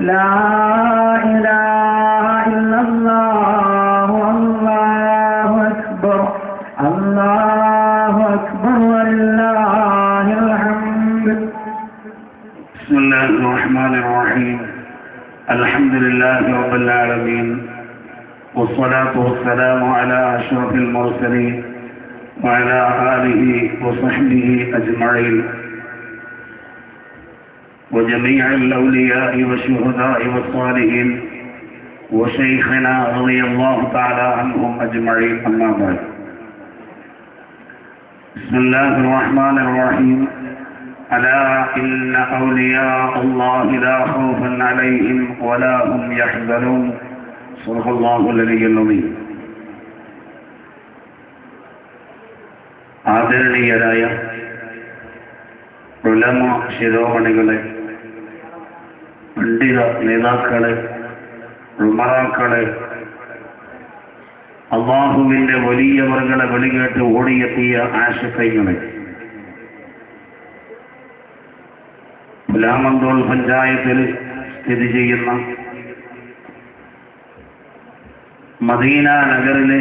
لا إله إلا الله الله أكبر الله أكبر ولله الحمد. بسم الله الرحمن الرحيم. الحمد لله رب العالمين والصلاة والسلام على أشرف المرسلين وعلى آله وصحبه أجمعين. وجميع الأولياء والشهداء والصالحين وشيخنا رضي الله تعالى عنهم أجمعين أما بعد بسم الله الرحمن الرحيم ألا إن أولياء الله لا خوف عليهم ولا هم يحزنون صدق الله العلي العظيم ആദരണീയരായ ഉലമ ശിരോമണികളെ പണ്ഡിത നേതാക്കൾ ഉമറാക്കളെ അള്ളാഹുവിന്റെ വലിയവർകളെ വെളികേട്ട് ഓടിയെത്തിയ ആശക്കൈകളെ ഗ്രാമന്തോൾ പഞ്ചായത്തിൽ സ്ഥിതി ചെയ്യുന്ന മദീന നഗറിലെ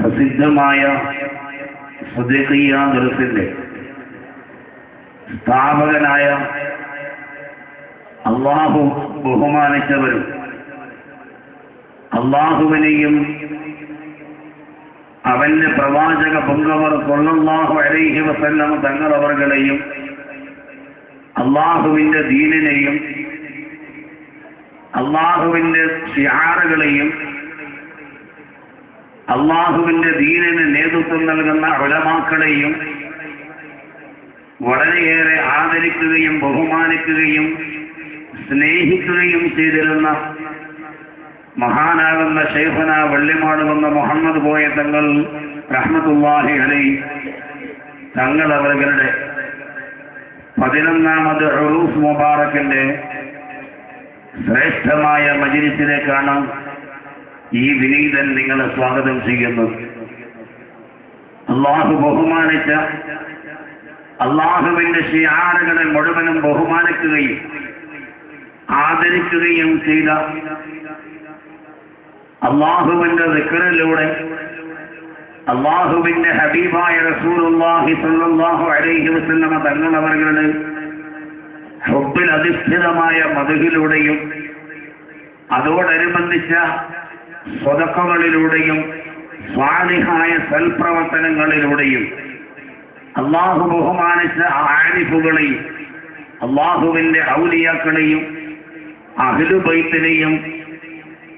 പ്രസിദ്ധമായ സുദീഖിയ ദർസിന്റെ സ്ഥാപകനായ അള്ളാഹു ബഹുമാനിച്ചവരും അള്ളാഹുവിനെയും അവന്റെ പ്രവാചക പൊങ്കവർ കൊള്ളാഹു അലൈഹി വസല്ലം തങ്ങളവറുകളെയും അള്ളാഹുവിന്റെ ദീനിനെയും അള്ളാഹുവിന്റെ ഷിയാറുകളെയും അള്ളാഹുവിന്റെ ദീനിന് നേതൃത്വം നൽകുന്ന ഉലമാക്കളെയും വളരെയേറെ ആദരിക്കുകയും ബഹുമാനിക്കുകയും സ്നേഹിക്കുകയും ചെയ്തിരുന്ന മഹാനാകുന്ന ഷെയ്ഫന വെള്ളിമാടുകുന്ന മുഹമ്മദ് പോയ തങ്ങൾ റഹ്മത്തുല്ലാഹി അലൈ തങ്ങൾ അവരുടെ പതിനൊന്നാമത് റൂഫ് മുബാറക്കിന്റെ ശ്രേഷ്ഠമായ മജിലിസിലേക്കാണ് ഈ വിനീതൻ നിങ്ങളെ സ്വാഗതം ചെയ്യുന്നത്. അള്ളാഹു ബഹുമാനിച്ച അള്ളാഹുവിന്റെ ഷിയാറുകളെ മുഴുവനും ബഹുമാനിക്കുകയും ആദരിക്കുകയും ചെയ്ത അള്ളാഹുവിന്റെ ദിക്കറിലൂടെ അള്ളാഹുവിന്റെ ഹബീബായ സ്വല്ലല്ലാഹു അലൈഹി വസ്ലമ തങ്ങളവരുടെ ഹുബിൽ അധിഷ്ഠിതമായ മതിലൂടെയും അതോടനുബന്ധിച്ച സ്വതക്കങ്ങളിലൂടെയും സ്വാലിഹായ സൽപ്രവർത്തനങ്ങളിലൂടെയും അള്ളാഹു ബഹുമാനിച്ച ആരിഫുകളെയും അള്ളാഹുവിന്റെ ഔലിയാക്കളെയും അഹിലുബൈത്തിനെയും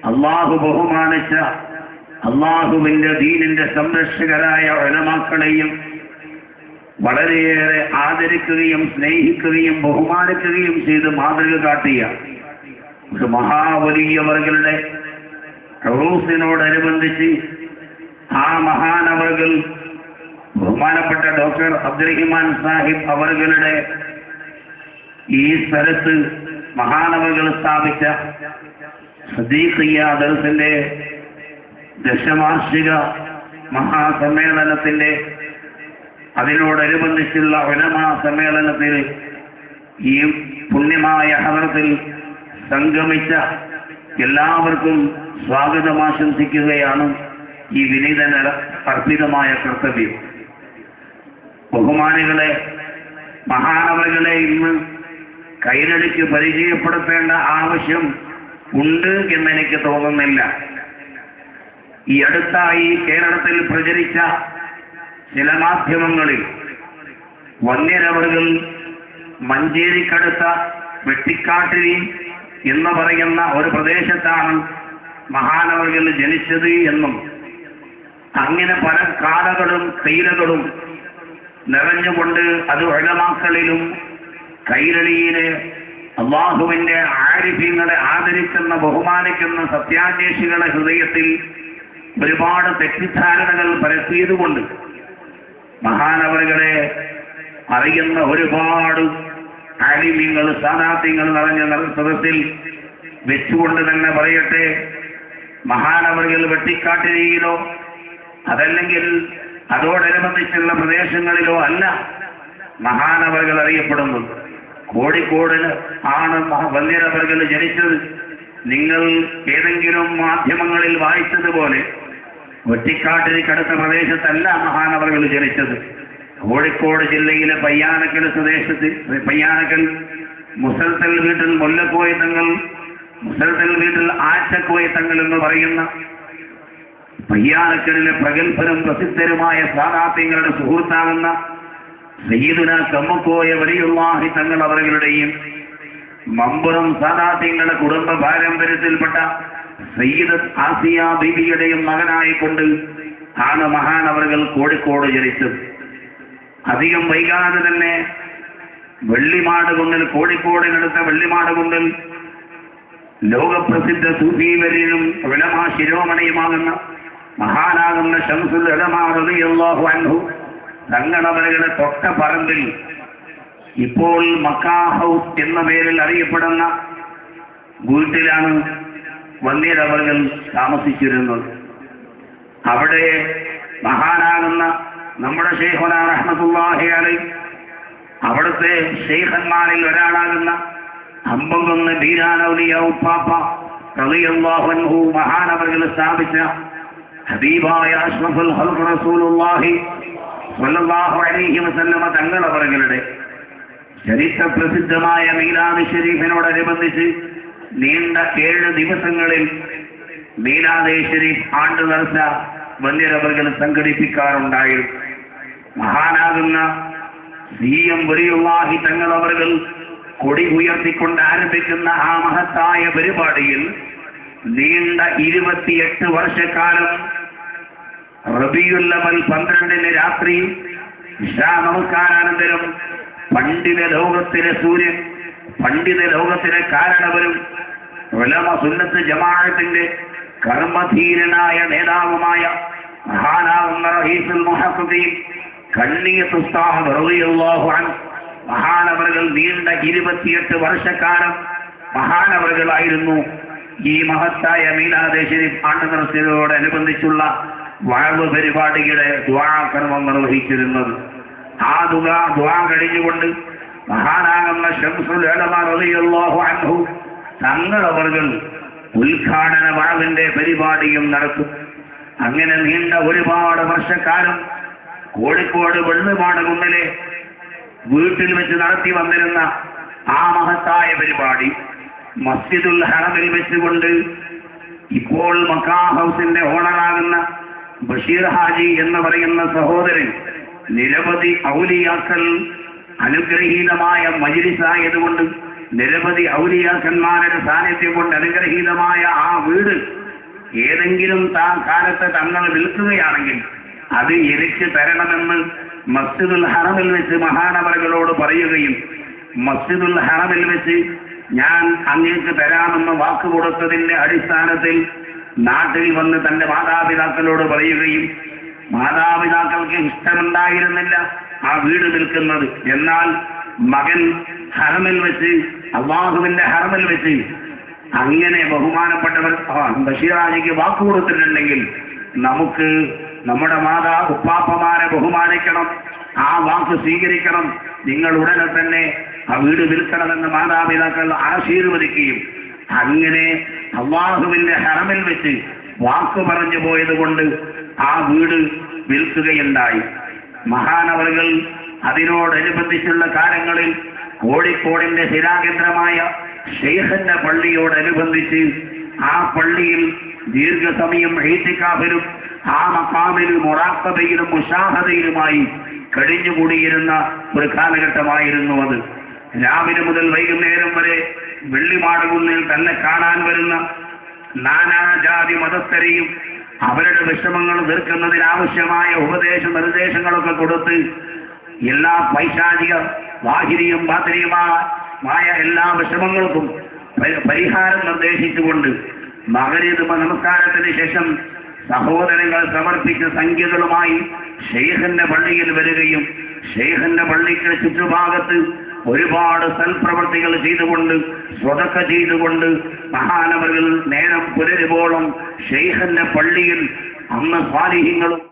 അള്ളാഹു ബഹുമാനിച്ച അള്ളാഹുവിന്റെ ദീനിന്റെ സംരക്ഷകരായ ഒലമാക്കളെയും വളരെയേറെ ആദരിക്കുകയും സ്നേഹിക്കുകയും ബഹുമാനിക്കുകയും ചെയ്ത് മാതൃക കാട്ടിയ ഒരു മഹാവലിയവർകളുടെ റൂസിനോടനുബന്ധിച്ച് ആ മഹാനവർകൾ ബഹുമാനപ്പെട്ട ഡോക്ടർ അബ്ദുറഹിമാൻ സാഹിബ് അവറുകളുടെ ഈ സ്ഥലത്ത് മഹാനവകൾ സ്ഥാപിച്ച സദീഖിയ ദർസിന്റെ ദശവാർഷിക മഹാസമ്മേളനത്തിന്റെ അതിനോടനുബന്ധിച്ചുള്ള ഉലമാ സമ്മേളനത്തിൽ ഈ പുണ്യമായ ഹദർത്തിൽ സംഗമിച്ച എല്ലാവർക്കും സ്വാഗതം ആശംസിക്കുകയാണ് ഈ വിനീതന അർപ്പിതമായ കർത്തവ്യം. ബഹുമാനികളെ മഹാനവകളെ ഇന്ന് കൈരടിക്ക് പരിചയപ്പെടുത്തേണ്ട ആവശ്യം ഉണ്ട് എന്നെനിക്ക് തോന്നുന്നില്ല. ഈ അടുത്തായി കേരളത്തിൽ പ്രചരിച്ച ചില മാധ്യമങ്ങളിൽ വന്യരവറുകൾ മഞ്ചേരിക്കടുത്ത വെട്ടിക്കാട്ടിരി എന്ന് പറയുന്ന ഒരു പ്രദേശത്താണ് മഹാനവറുകൾ ജനിച്ചത് എന്നും അങ്ങനെ പല കാലകളും കൈലകളും നിറഞ്ഞുകൊണ്ട് അത് ഒഴമാക്കളിലും കൈരളിയിലെ അള്ളാഹുവിന്റെ ആരിഫ്യങ്ങളെ ആദരിക്കുന്ന ബഹുമാനിക്കുന്ന സത്യാന്വേഷികളുടെ ഹൃദയത്തിൽ ഒരുപാട് തെറ്റിദ്ധാരണകൾ പരത്തിയതുകൊണ്ട് മഹാനവറുകളെ അറിയുന്ന ഒരുപാട് ആലിമ്യങ്ങൾ സ്ഥാനാർത്ഥ്യങ്ങൾ നിറഞ്ഞ സദസ്സിൽ വെച്ചുകൊണ്ട് തന്നെ പറയട്ടെ മഹാനവറുകൾ വെട്ടിക്കാട്ടിരിയിലോ അതല്ലെങ്കിൽ അതോടനുബന്ധിച്ചുള്ള പ്രദേശങ്ങളിലോ അല്ല. മഹാനവറുകൾ അറിയപ്പെടുന്നു. കോഴിക്കോടിന് ആണ് വന്യനവകൾ ജനിച്ചത്. നിങ്ങൾ ഏതെങ്കിലും മാധ്യമങ്ങളിൽ വായിച്ചതുപോലെ വെട്ടിക്കാട്ടിരിക്കടുത്ത പ്രദേശത്തല്ല മഹാനവറുകൾ ജനിച്ചത്. കോഴിക്കോട് ജില്ലയിലെ പയ്യാനക്കൽ സ്വദേശത്ത് പയ്യാനക്കൽ മുസൽത്തൽ വീട്ടിൽ മുല്ലക്കോയ തങ്ങൾ മുസൽത്തൽ വീട്ടിൽ ആറ്റക്കോയ തങ്ങൾ എന്ന് പറയുന്ന പയ്യാനക്കലിലെ പ്രഗത്ഭരും പ്രസിദ്ധരുമായ സാധാത്യങ്ങളുടെ സുഹൃത്താകുന്ന സയ്യിദുന കമ്മക്കോയ വലിയുള്ളാഹി തങ്ങൾ അവരുടെയും മമ്പുറം സാദാത്യങ്ങളുടെ കുടുംബ പാരമ്പര്യത്തിൽപ്പെട്ട സയ്യിദ് ആസിയ ബീബിയുടെയും മകനായിക്കൊണ്ട് ആണ് മഹാനവറുകൾ കോഴിക്കോട് ജനിച്ചത് അധികം വൈകാതെ തന്നെ വെള്ളിമാട് കൊണ്ടിൽ കോഴിക്കോടിനടുത്ത വെള്ളിമാട് കൊണ്ടിൽ ലോകപ്രസിദ്ധ സൂഫീവര്യനും വിളമാ ശിരോമണിയുമാകുന്ന മഹാനാകുന്ന ഷംസുൽ അലമാറിയാഹു അൻഹു തങ്ങളവരുടെ തൊട്ട പറമ്പിൽ ഇപ്പോൾ മക്കാഹൌസ് എന്ന പേരിൽ അറിയപ്പെടുന്ന വീട്ടിലാണ് വന്യരവകൾ താമസിച്ചിരുന്നത്. അവിടെ മഹാനാകുന്ന നമ്മുടെ ഷെയ്ഖുന റഹ്മത്തുല്ലാഹി അലൈ അവിടുത്തെ ഷെയ്ഖന്മാരിൽ ഒരാളാകുന്ന അമ്പങ്കുന്ന് ബീരാനൌലിയ ഉപ്പാപ്പ റളിയല്ലാഹു അൻഹു മഹാനവകൾ സ്ഥാപിച്ച ഹബീബായ അഷ്റഫുൽ ഹൽഖ് റസൂലുള്ളാഹി സ്വല്ലല്ലാഹു അലൈഹി വസല്ലമ തങ്ങളവരുടെ ചരിത്ര പ്രസിദ്ധമായ മീലാദ് ഷരീഫിനോടനുബന്ധിച്ച് നീണ്ട ഏഴ് ദിവസങ്ങളിൽ മീലാദ് ഷരീഫ് ആണ്ട് നടത്ത വന്യരവകൾ സംഘടിപ്പിക്കാറുണ്ടായിരുന്നു മഹാനാകുന്ന സി എം വലിയുള്ളാഹി തങ്ങളവറുകൾ കൊടി ഉയർത്തിക്കൊണ്ട് ആരംഭിക്കുന്ന ആ മഹത്തായ പരിപാടിയിൽ നീണ്ട ഇരുപത്തിയെട്ട് വർഷക്കാലം റബിയുല്ലമൽ പന്ത്രണ്ടിന് രാത്രി നമസ്കാരാനന്തരം പണ്ഡിത ലോകത്തിലെ സൂര്യൻ പണ്ഡിത ലോകത്തിലെ കാരണവരും വലമ സുന്നത്ത് ജമാഅത്തിന്റെ കർമ്മധീരനായ നേതാവുമായ അൻഹു. മഹാനവറുകൾ നീണ്ട ഇരുപത്തിയെട്ട് വർഷക്കാലം മഹാനവറുകളായിരുന്നു. ഈ മഹത്തായ മീലാദ് ഷരീഫ് ആണ്ട് നിർത്തിയതോടനുബന്ധിച്ചുള്ള വാഴ്വ് പരിപാടിയുടെ ദ്വാകർമ്മം നിർവഹിച്ചിരുന്നത്. ആ ദുഃഖ ദ്വാ കഴിഞ്ഞുകൊണ്ട് മഹാനാകുന്ന അൻഹു തങ്ങളവറുകൾ ഉദ്ഘാടന വാവിന്റെ പരിപാടിയും നടത്തും. അങ്ങനെ നീണ്ട ഒരുപാട് വർഷക്കാലം കോഴിക്കോട് വെള്ളുപാട് കുന്നിലെ വീട്ടിൽ വെച്ച് നടത്തി വന്നിരുന്ന ആ മഹത്തായ പരിപാടി മസ്ജിദുൽ ഹറമിൽ വെച്ചുകൊണ്ട് ഇപ്പോൾ മക്കാ ഹൗസിന്റെ ഓണറാകുന്ന ബഷീർ ഹാജി എന്ന് പറയുന്ന സഹോദരൻ നിരവധി ഔലിയാക്കൾ അനുഗ്രഹീതമായ മജിലിസായതുകൊണ്ട് നിരവധി ഔലിയാക്കന്മാരുടെ സാന്നിധ്യം കൊണ്ട് അനുഗ്രഹീതമായ ആ വീട് ഏതെങ്കിലും താ കാലത്ത് തങ്ങൾ വിൽക്കുകയാണെങ്കിൽ അത് എനിക്ക് തരണമെന്ന് മസ്ജിദുൽ ഹറമിൽ വെച്ച് മഹാനവറുകളോട് പറയുകയും മസ്ജിദുൽ ഹറമിൽ വെച്ച് ഞാൻ അങ്ങേക്ക് തരാമെന്ന് വാക്ക് കൊടുത്തതിന്റെ അടിസ്ഥാനത്തിൽ നാട്ടിൽ വന്ന് തന്റെ മാതാപിതാക്കളോട് പറയുകയും മാതാപിതാക്കൾക്ക് ഇഷ്ടമുണ്ടായിരുന്നില്ല ആ വീട് നിൽക്കുന്നത്. എന്നാൽ മകൻ ഹറമിൽ വെച്ച് അള്ളാഹുവിന്റെ ഹറമിൽ വെച്ച് അങ്ങനെ ബഹുമാനപ്പെട്ടവർ ബഷീറാജിക്ക് വാക്ക് കൊടുത്തിട്ടുണ്ടെങ്കിൽ നമുക്ക് നമ്മുടെ മാതാ ഉപ്പാപ്പമാരെ ബഹുമാനിക്കണം. ആ വാക്ക് സ്വീകരിക്കണം. നിങ്ങൾ ഉടനെ തന്നെ ആ വീട് വിൽക്കണമെന്ന് മാതാപിതാക്കൾ ആശീർവദിക്കുകയും അങ്ങനെ അള്ളാഹുവിന്റെ ഹറമിൽ വെച്ച് വാക്ക് പറഞ്ഞു പോയത് കൊണ്ട് ആ വീട് വിൽക്കുകയുണ്ടായി. മഹാനവറുകൾ അതിനോടനുബന്ധിച്ചുള്ള കാലങ്ങളിൽ കോഴിക്കോടിന്റെ ശിലാകേന്ദ്രമായ ഷെയ്ഖന്റെ പള്ളിയോടനുബന്ധിച്ച് ആ പള്ളിയിൽ ദീർഘസമയം ഹീറ്റിക്കാഫിലും ആ മക്കാമിലും മൊറാക്കതയിലും മുഷാഹതയിലുമായി കഴിഞ്ഞുകൂടിയിരുന്ന ഒരു കാലഘട്ടമായിരുന്നു അത്. രാവിലെ മുതൽ വൈകുന്നേരം വരെ വെള്ളിമാടുകുന്നിൽ തന്നെ കാണാൻ വരുന്ന നാനാജാതി മതസ്ഥരെയും അവരുടെ വിഷമങ്ങൾ തീർക്കുന്നതിനാവശ്യമായ ഉപദേശ നിർദ്ദേശങ്ങളൊക്കെ കൊടുത്ത് എല്ലാ പൈശാചിക വാഹിരിയും ബാത്തരിയുമായ എല്ലാ വിഷമങ്ങൾക്കും പരിഹാരം നിർദ്ദേശിച്ചുകൊണ്ട് മകരീത് നമസ്കാരത്തിന് ശേഷം സഹോദരങ്ങൾ സമർപ്പിച്ച സംഖ്യകളുമായി ഷെയ്ഖിന്റെ പള്ളിയിൽ വരികയും ഷെയ്ഖിന്റെ പള്ളിക്ക് ചുറ്റുഭാഗത്ത് ഒരുപാട് സൽപ്രവൃത്തികൾ ചെയ്തുകൊണ്ട് സ്വതക്ക ചെയ്തുകൊണ്ട് മഹാനവരിൽ നേരം പുലരുമ്പോളം ഷെയ്ഖന്റെ പള്ളിയിൽ അന്ന് സാലിഹ്യങ്ങളും